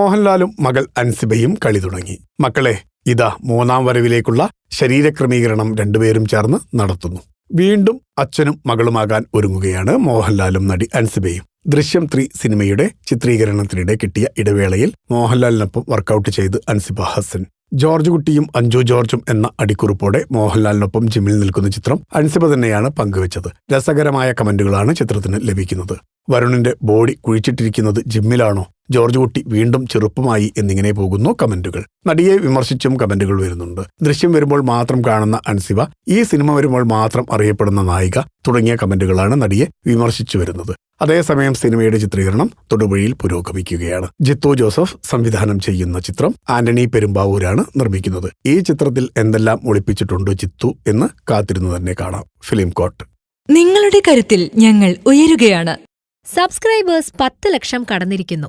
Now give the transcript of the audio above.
മോഹൻലാലും മകൾ അൻസിബയും കളി തുടങ്ങി. മക്കളെ ഇതാ മൂന്നാം വരവിലേക്കുള്ള ശരീരക്രമീകരണം രണ്ടുപേരും ചേർന്ന് നടത്തുന്നു. വീണ്ടും അച്ഛനും മകളുമാകാൻ ഒരുങ്ങുകയാണ് മോഹൻലാലും നടി അൻസിബയും. ദൃശ്യം ത്രീ സിനിമയുടെ ചിത്രീകരണത്തിനിടെ കിട്ടിയ ഇടവേളയിൽ മോഹൻലാലിനൊപ്പം വർക്കൗട്ട് ചെയ്ത് അൻസിബ ഹസൻ. ജോർജ് കുട്ടിയും അഞ്ജു ജോർജും എന്ന അടിക്കുറിപ്പോടെ മോഹൻലാലിനൊപ്പം ജിമ്മിൽ നിൽക്കുന്ന ചിത്രം അൻസിബ തന്നെയാണ് പങ്കുവച്ചത്. രസകരമായ കമന്റുകളാണ് ചിത്രത്തിന് ലഭിക്കുന്നത്. വരുണിന്റെ ബോഡി കുഴിച്ചിട്ടിരിക്കുന്നത് ജിമ്മിലാണോ? ജോർജ് കുട്ടി വീണ്ടും ചെറുപ്പമായി എന്നിങ്ങനെ പോകുന്നു കമന്റുകൾ. നടിയെ വിമർശിച്ചും കമന്റുകൾ വരുന്നുണ്ട്. ദൃശ്യം വരുമ്പോൾ മാത്രം കാണുന്ന അൻസിബ ഈ സിനിമ വരുമ്പോൾ മാത്രം അറിയപ്പെടുന്ന നായിക തുടങ്ങിയ കമന്റുകളാണ് നടിയെ വിമർശിച്ചു വരുന്നത്. അതേസമയം സിനിമയുടെ ചിത്രീകരണം തൊടുപുഴയിൽ പുരോഗമിക്കുകയാണ്. ജിത്തു ജോസഫ് സംവിധാനം ചെയ്യുന്ന ചിത്രം ആന്റണി പെരുമ്പാവൂരാണ് നിർമ്മിക്കുന്നത്. ഈ ചിത്രത്തിൽ എന്തെല്ലാം ഒളിപ്പിച്ചിട്ടുണ്ട് ജിത്തു എന്ന് കാത്തിരുന്നു തന്നെ കാണാം. Film court. നിങ്ങളുടെ കരുത്തിൽ ഞങ്ങൾ ഉയരുകയാണ്. സബ്സ്ക്രൈബേഴ്സ് പത്ത് ലക്ഷം കടന്നിരിക്കുന്നു.